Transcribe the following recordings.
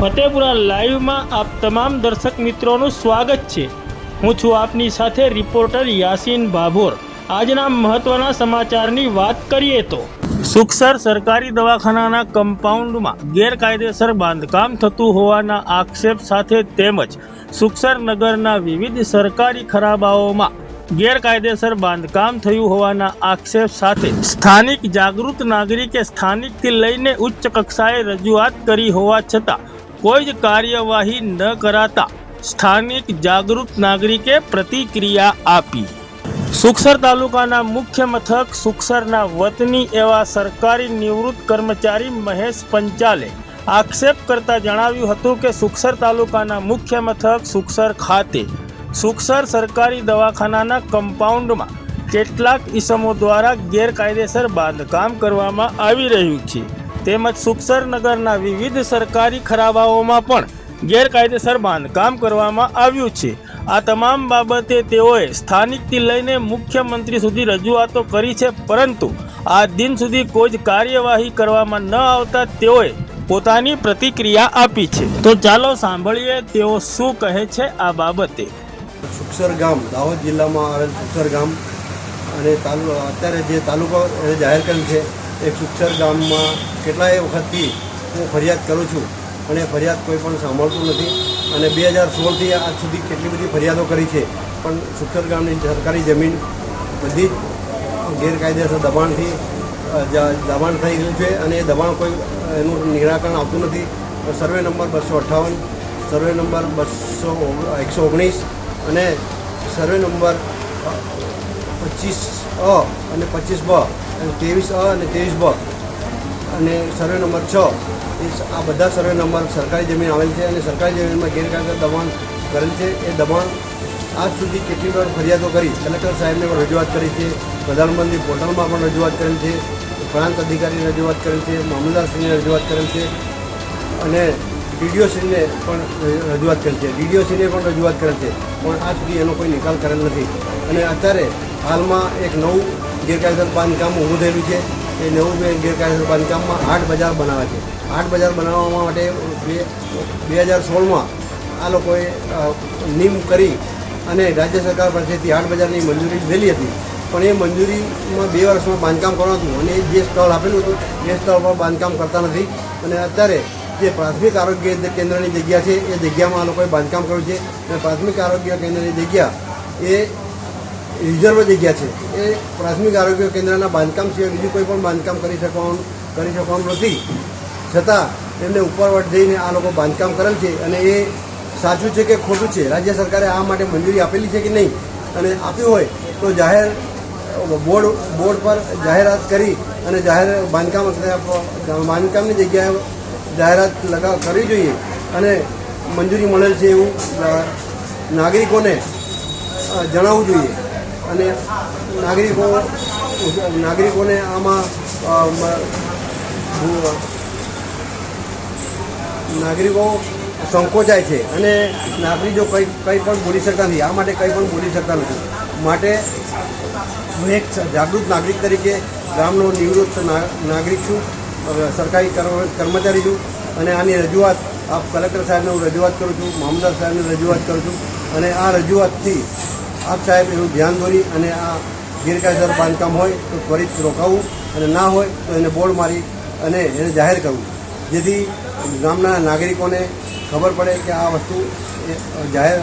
ફતેપુરા લાઈવમાં આપ તમામ દર્શક મિત્રોનું સ્વાગત છે. હું છું આપની સાથે રિપોર્ટર યાસીન ભાભોર આજના મહત્વના સમાચારની વાત કરીએ તો, સુખસર સરકારી દવાખાનાના કમ્પાઉન્ડમાં ગેરકાયદેસર બાંધકામ થતું હોવાના આક્ષેપ સાથે તેમજ સુખસર નગરના વિવિધ સરકારી ખરાબાઓમાં ગેરકાયદેસર બાંધકામ થયું હોવાના આક્ષેપ સાથે સ્થાનિક જાગૃત નાગરિકે સ્થાનિકથી લઈને ઉચ્ચ કક્ષાએ રજૂઆત કરી હોવા છતાં કોઈ જ કાર્યવાહી ન કરાતા સ્થાનિક જાગૃત નાગરિકે પ્રતિક્રિયા આપી. સુખસર તાલુકાના મુખ્ય મથક સુખસરના વતની એવા સરકારી નિવૃત્ત કર્મચારી મહેશ પંચાલે આક્ષેપ કરતા જણાવ્યું હતું કે સુખસર તાલુકાના મુખ્ય મથક સુખસર ખાતે સુખસર સરકારી દવાખાનાના કમ્પાઉન્ડમાં કેટલાક ઈસમો દ્વારા ગેરકાયદેસર બાંધકામ કરવામાં આવી રહ્યું છે. તેમજ સુખસર નગરના વિવિધ સરકારી ખરાબાઓમાં પણ ગેરકાયદેસર બાંધકામ કરવામાં આવ્યું છે. આ તમામ બાબતે તેઓએ સ્થાનિકથી લઈને મુખ્યમંત્રી સુધી રજૂઆતો કરી છે, પરંતુ આ દિન સુધી કોઈ જ કાર્યવાહી કરવામાં ન આવતા તેઓએ પોતાની પ્રતિક્રિયા આપી છે. તો ચાલો સાંભળીએ તેઓ શું કહે છે આ બાબતે. સુખસર ગામ, દાહોદ જિલ્લામાં આવેલ સુખસર ગામ અને અત્યારે જે તાલુકો જાહેર કરેલ છે એ સુખસર ગામમાં કેટલાય વખતથી હું ફરિયાદ કરું છું અને એ ફરિયાદ કોઈ પણ સાંભળતું નથી અને બે હજાર સોળથી આજ સુધી કેટલી બધી ફરિયાદો કરી છે. પણ સુખસર ગામની સરકારી જમીન બધી જ ગેરકાયદેસર દબાણથી દબાણ થઈ રહ્યું છે અને એ દબાણ કોઈ એનું નિરાકરણ આવતું નથી. સર્વે નંબર બસો અઠ્ઠાવન, સર્વે નંબર બસો એકસો ઓગણીસ અને સર્વે નંબર પચીસ અ અને પચીસ બ અને ત્રેવીસ અ અને ત્રેવીસ બ. અને સર્વે નંબર છ. એ આ બધા સર્વે નંબર સરકારી જમીન આવેલ છે અને સરકારી જમીનમાં ગેરકાયદે દબાણ કરેલ છે. એ દબાણ આજ સુધી કેટલી વાર ફરિયાદો કરી? કલેક્ટર સાહેબને પણ રજૂઆત કરી છે. પ્રધાનમંત્રી પોર્ટલમાં પણ રજૂઆત કરેલ છે. પ્રાંત અધિકારીને રજૂઆત કરેલ છે. મામલદારશ્રીને રજૂઆત કરેલ છે. અને ડીડીઓશ્રીને પણ રજૂઆત કરેલ છે. ડીડીઓશ્રીને પણ રજૂઆત કરેલ છે. પણ આજ સુધી એનો કોઈ નિકાલ કરેલ નથી. અને અત્યારે હાલમાં એક નવું ગેરકાયદેસર બાંધકામ ઊભું થયેલું છે. એ નવું બે- ગેરકાયદેસર બાંધકામમાં આઠ બજાર બનાવે છે. આઠ બજાર બનાવવા માટે બે બે હજાર સોળમાં આ લોકોએ નિમ કરી અને રાજ્ય સરકાર પાસેથી આઠ બજારની મંજૂરી લીધેલી હતી. પણ એ મંજૂરીમાં બે વર્ષમાં બાંધકામ કરવાનું હતું અને જે સ્થળ આપેલું હતું, એ સ્થળ પર બાંધકામ કરતા નથી. અને અત્યારે જે પ્રાથમિક આરોગ્ય કેન્દ્રની જગ્યા છે, એ જગ્યામાં આ લોકોએ બાંધકામ કર્યું છે. અને પ્રાથમિક આરોગ્ય કેન્દ્રની જગ્યા એ રિઝર્વ જગ્યા છે. એ પ્રાથમિક આરોગ્ય કેન્દ્રના બાંધકામ સિવાય બીજું કોઈ પણ બાંધકામ કરી શકવાનું કરી શકવાનું નથી. છતાં એમને ઉપરવટ જઈને આ લોકો બાંધકામ કરેલ છે અને એ સાચું છે કે ખોટું છે? રાજ્ય સરકારે આ માટે મંજૂરી આપેલી છે કે નહીં? અને આપ્યું હોય તો જાહેર, બોર્ડ બોર્ડ પર જાહેરાત કરી અને જાહેર બાંધકામ બાંધકામની જગ્યાએ જાહેરાત લગા કરવી જોઈએ. અને મંજૂરી મળેલ છે એવું નાગરિકોને જણાવવું જોઈએ. અને નાગરિકો નાગરિકોને આમાં નાગરિકો સંકોચાય છે અને નાગરિકો કંઈ કંઈ પણ બોલી શકતા નથી, આ માટે કંઈ પણ બોલી શકતા નથી. માટે હું એક જાગૃત નાગરિક તરીકે ગામનો નિવૃત્ત નાગરિક છું સરકારી કર્મચારી છું અને આની રજૂઆત આપ કલેક્ટર સાહેબને હું રજૂઆત કરું છું મામલદાર સાહેબને રજૂઆત કરું છું અને આ રજૂઆતથી આપ સાહેબ એનું ધ્યાન દોરી અને આ ગેરકાયદેસર બાંધકામ હોય તો ત્વરિત રોકાવવું અને ના હોય તો એને બોર્ડ મારી અને એને જાહેર કરવું. જેથી ગામના નાગરિકોને ખબર પડે કે આ વસ્તુ જાહેર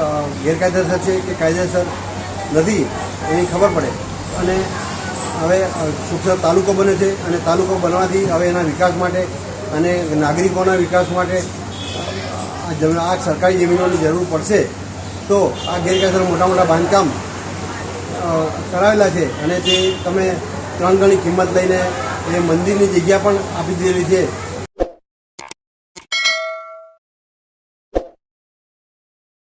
ગેરકાયદેસર છે કે કાયદેસર નથી એની ખબર પડે. અને હવે સુખસર તાલુકો બને છે અને તાલુકો બનવાથી હવે એના વિકાસ માટે અને નાગરિકોના વિકાસ માટે આ સરકારી જમીનોની જરૂર પડશે. તો આ ગેરકાયદેસર મોટા મોટા બાંધકામ કરાવેલા છે અને તે તમે ત્રણ ગણી કિંમત લઈને એ મંદિરની જગ્યા પણ આપી દીધેલી છે.